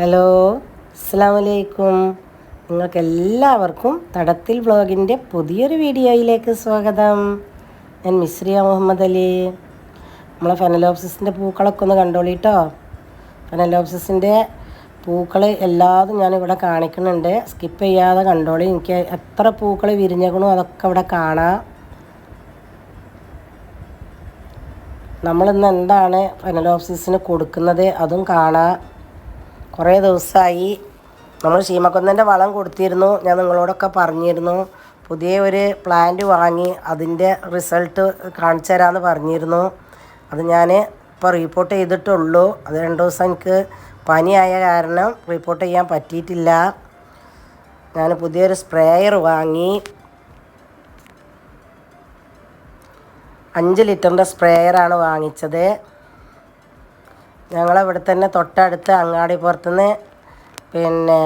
Hello അസ്സാം വലൈക്കും നിങ്ങൾക്ക് എല്ലാവർക്കും തടത്തിൽ വ്ളോഗിന്റെ പുതിയൊരു വീഡിയോയിലേക്ക് സ്വാഗതം. ഞാൻ മിശ്രിയ മുഹമ്മദ് അലി. നമ്മളെ ഫെനലോപ്സിസിന്റെ പൂക്കളൊക്കെ ഒന്ന് കണ്ടോളിട്ടോ? ഫെനലോപ്സിസിന്റെ പൂക്കൾ എല്ലാതും ഞാനിവിടെ കാണിക്കുന്നുണ്ട്. സ്കിപ്പ് ചെയ്യാതെ കണ്ടോളി. എനിക്ക് എത്ര പൂക്കൾ വിരിഞ്ഞേക്കണോ അതൊക്കെ ഇവിടെ കാണാം. നമ്മളിന്ന് എന്താണ് ഫെനലോപ്സിസിന് കൊടുക്കുന്നത് അതും കാണാം. കുറേ ദിവസമായി നമ്മൾ ശീമക്കൊന്നന്റെ വളം കൊടുത്തിരുന്നു. ഞാൻ നിങ്ങളോടൊക്കെ പറഞ്ഞിരുന്നു. പുതിയ ഒരു പ്ലാന്റ് വാങ്ങി അതിന്റെ റിസൾട്ട് കാണിച്ചു തരാമെന്ന് പറഞ്ഞിരുന്നു. അത് ഞാൻ ഇപ്പോൾ റിപ്പോർട്ട് ചെയ്തിട്ടുള്ളൂ. അത് രണ്ട് ദിവസം എനിക്ക് പനിയായ കാരണം റിപ്പോർട്ട് ചെയ്യാൻ പറ്റിയിട്ടില്ല. ഞാൻ പുതിയൊരു സ്പ്രേയർ വാങ്ങി. അഞ്ച് ലിറ്ററിന്റെ സ്പ്രേയറാണ് വാങ്ങിച്ചത്. ഞങ്ങളിവിടെ തന്നെ തൊട്ടടുത്ത് അങ്ങാടിപ്പുറത്തുനിന്ന് പിന്നെ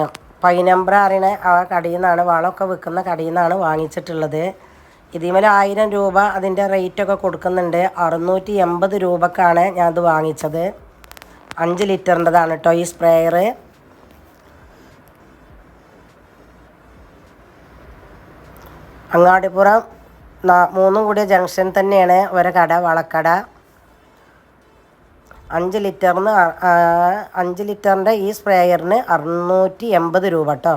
പൈനമ്പ്ര അറിയണ ആ കടയിൽ നിന്നാണ് വളമൊക്കെ വിൽക്കുന്ന കടയിൽ നിന്നാണ് വാങ്ങിച്ചിട്ടുള്ളത്. ഇതിമേൽ ആയിരം രൂപ അതിന്റെ റേറ്റൊക്കെ കൊടുക്കുന്നുണ്ട്. അറുന്നൂറ്റി എൺപത് രൂപക്കാണ് ഞാനത് വാങ്ങിച്ചത്. അഞ്ച് ലിറ്ററിന്റെതാണ് കേട്ടോ ഈ സ്പ്രേയർ അങ്ങാടിപ്പുറം മൂന്നും കൂടിയ ജംഗ്ഷൻ തന്നെയാണ് ഒരു കട വളക്കട. അഞ്ച് ലിറ്ററിന് അഞ്ച് ലിറ്ററിന്റെ ഈ സ്പ്രേയറിന് അറുന്നൂറ്റി എൺപത് രൂപ കേട്ടോ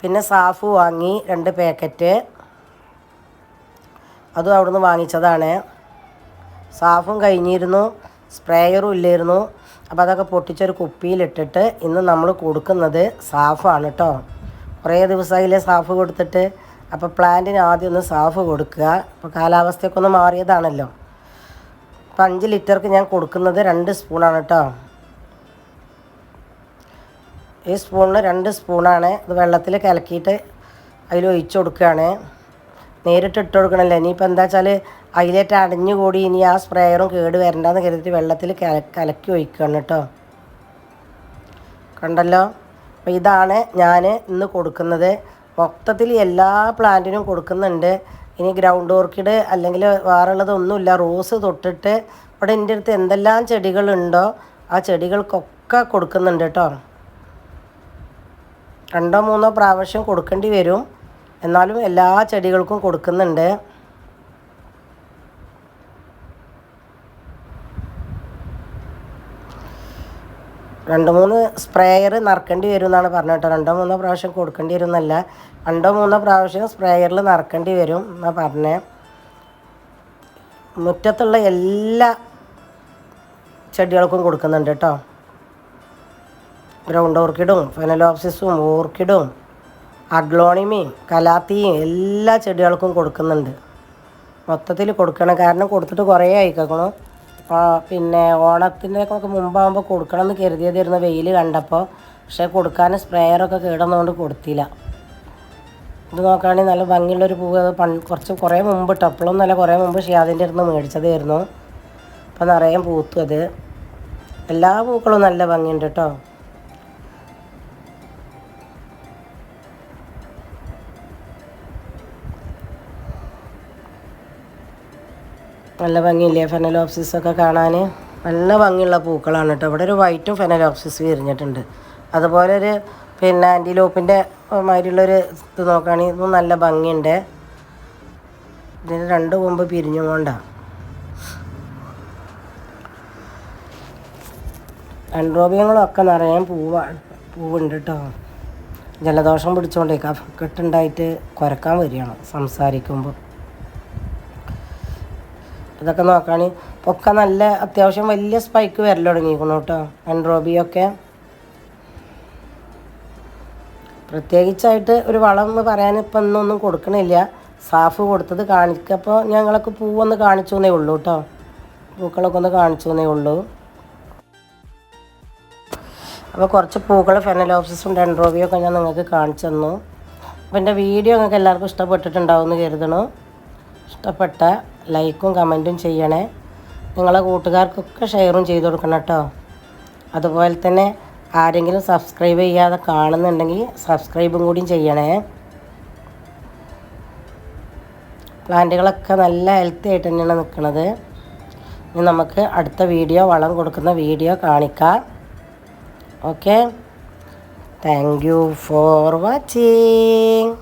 പിന്നെ സാഫ് വാങ്ങി രണ്ട് പാക്കറ്റ്. അതും അവിടുന്ന് വാങ്ങിച്ചതാണ്. സാഫും കഴിഞ്ഞിരുന്നു സ്പ്രേയറും ഇല്ലായിരുന്നു. അപ്പോൾ അതൊക്കെ പൊട്ടിച്ചൊരു കുപ്പിയിലിട്ടിട്ട് ഇന്ന് നമ്മൾ കൊടുക്കുന്നത് സാഫാണ് കേട്ടോ കുറേ ദിവസമായില്ലേ സാഫ് കൊടുത്തിട്ട്. അപ്പോൾ പ്ലാന്റിന് ആദ്യം ഒന്ന് സാഫ് കൊടുക്കുക. അപ്പോൾ കാലാവസ്ഥയൊക്കെ ഒന്ന് മാറിയതാണല്ലോ. അപ്പം അഞ്ച് ലിറ്റർക്ക് ഞാൻ കൊടുക്കുന്നത് രണ്ട് സ്പൂണാണ് കേട്ടോ. ഈ സ്പൂണിന് രണ്ട് സ്പൂണാണ് അത് വെള്ളത്തിൽ കലക്കിയിട്ട് അതിൽ ഒഴിച്ചു കൊടുക്കുകയാണ്. നേരിട്ട് ഇട്ട് കൊടുക്കണമല്ലോ ഇനിയിപ്പോൾ എന്താ വെച്ചാൽ അതിലേറ്റ് അടഞ്ഞുകൂടി ഇനി ആ സ്പ്രേയറും കേട് വരണ്ടെന്ന് കരുതിയിട്ട് വെള്ളത്തിൽ കല കലക്കി ഒഴിക്കുകയാണ് കേട്ടോ. കണ്ടല്ലോ? അപ്പോൾ ഇതാണ് ഞാൻ ഇന്ന് കൊടുക്കുന്നത്. മൊത്തത്തിൽ എല്ലാ പ്ലാന്റിനും കൊടുക്കുന്നുണ്ട്. ഇനി ഗ്രൗണ്ട് ഓർക്കിഡ് അല്ലെങ്കിൽ വേറുള്ളതൊന്നുമില്ല റോസ് തൊട്ടിട്ട് ഇവിടെ എന്റെ അടുത്ത് എന്തെല്ലാം ചെടികളുണ്ടോ ആ ചെടികൾക്കൊക്കെ കൊടുക്കുന്നുണ്ട് കേട്ടോ. രണ്ടോ മൂന്നോ പ്രാവശ്യം കൊടുക്കേണ്ടി വരും. എന്നാലും എല്ലാ ചെടികൾക്കും കൊടുക്കുന്നുണ്ട്. രണ്ട് മൂന്ന് സ്പ്രേയർ നിറക്കേണ്ടി വരും എന്നാണ് പറഞ്ഞത് കേട്ടോ. രണ്ടോ മൂന്നോ പ്രാവശ്യം കൊടുക്കേണ്ടി വരും എന്നല്ല രണ്ടോ മൂന്നോ പ്രാവശ്യം സ്പ്രേയറിൽ നിറക്കേണ്ടി വരും എന്നാണ് പറഞ്ഞത് മുറ്റത്തുള്ള എല്ലാ ചെടികൾക്കും കൊടുക്കുന്നുണ്ട് കേട്ടോ. ഗ്രൗണ്ട് ഓർക്കിഡും ഫെനലോപ്സിസും ഓർക്കിഡും അഗ്ലോണിമയും കലാത്തിയും എല്ലാ ചെടികൾക്കും കൊടുക്കുന്നുണ്ട്. മൊത്തത്തിൽ കൊടുക്കണം. കാരണം കൊടുത്തിട്ട് കുറേ ആയിക്കണം പിന്നെ ഓണത്തിനൊക്കെ മുമ്പാകുമ്പോൾ കൊടുക്കണം എന്ന് കരുതിയതായിരുന്നു വെയിൽ കണ്ടപ്പോൾ പക്ഷേ കൊടുക്കാൻ സ്പ്രേയറൊക്കെ കേടുന്നതുകൊണ്ട് കൊടുത്തില്ല. ഇത് നോക്കുകയാണെങ്കിൽ നല്ല ഭംഗിയുള്ളൊരു പൂവ്. അത് പണ്ട് കുറച്ച് കുറേ മുമ്പ് ടപ്പിളും നല്ല കുറേ മുമ്പ് ഷിയാദിന്റെ അടുത്ത് മേടിച്ചതായിരുന്നു. അപ്പം നിറയെ പൂത്തു അത്. എല്ലാ പൂക്കളും നല്ല ഭംഗിയുണ്ട് കേട്ടോ. നല്ല ഭംഗിയില്ലേ? ഫെനലോപ്സിസ് ഒക്കെ കാണാൻ നല്ല ഭംഗിയുള്ള പൂക്കളാണ് കേട്ടോ. ഇവിടെ ഒരു വൈറ്റും ഫെനലോപ്സിസ് വിരിഞ്ഞിട്ടുണ്ട്. അതുപോലെ ഒരു പിന്നെ ആന്റിലോപ്പിന്റെ മാതിരിയുള്ളൊരു ഇത് നോക്കുകയാണെങ്കിൽ ഇതും നല്ല ഭംഗിയുണ്ട്. ഇതിന് രണ്ട് കൊമ്പ് പിരിഞ്ഞും കൊണ്ടാണ് അൺറോബിയങ്ങളൊക്കെ നിറയാൻ പൂവ പൂവുണ്ട് കേട്ടോ. ജലദോഷം പിടിച്ചുകൊണ്ടേക്കാം കഫക്കെട്ടുണ്ടായിട്ട് കുരക്കാൻ വരികയാണ് സംസാരിക്കുമ്പോൾ ഇതൊക്കെ നോക്കുകയാണെങ്കിൽ ഒക്കെ നല്ല അത്യാവശ്യം വലിയ സ്പൈക്ക് വരൽ തുടങ്ങിയിരിക്കുന്നു കേട്ടോ ആൻഡ്രോബിയൊക്കെ പ്രത്യേകിച്ചായിട്ട് ഒരു വളം എന്ന് പറയാൻ ഇപ്പം ഇന്നൊന്നും കൊടുക്കണില്ല. സാഫ് കൊടുത്തത് കാണിക്കപ്പോൾ ഞങ്ങളൊക്കെ പൂവൊന്ന് കാണിച്ചു എന്നേ ഉള്ളൂ കേട്ടോ പൂക്കളൊക്കെ ഒന്ന് കാണിച്ചു എന്നേ ഉള്ളൂ. അപ്പോൾ കുറച്ച് പൂക്കൾ ഫെനലോപ്സിസും ഡെൻഡ്രോബിയും ഒക്കെ ഞാൻ നിങ്ങൾക്ക് കാണിച്ചു തന്നു. അപ്പോൾ എന്റെ വീഡിയോ നിങ്ങൾക്ക് എല്ലാവർക്കും ഇഷ്ടപ്പെട്ടിട്ടുണ്ടാവും എന്ന് കരുതണു. ഇഷ്ടപ്പെട്ട ലൈക്കും കമന്റും ചെയ്യണേ. നിങ്ങളെ കൂട്ടുകാർക്കൊക്കെ ഷെയറും ചെയ്ത് കൊടുക്കണം കേട്ടോ. അതുപോലെ തന്നെ ആരെങ്കിലും സബ്സ്ക്രൈബ് ചെയ്യാതെ കാണുന്നുണ്ടെങ്കിൽ സബ്സ്ക്രൈബും കൂടിയും ചെയ്യണേ. പ്ലാന്റുകളൊക്കെ നല്ല ഹെൽത്തി ആയിട്ട് തന്നെയാണ് നിൽക്കുന്നത് ഇനി നമുക്ക് അടുത്ത വീഡിയോ വളം കൊടുക്കുന്ന വീഡിയോ കാണിക്കാം. Okay? Thank you for watching.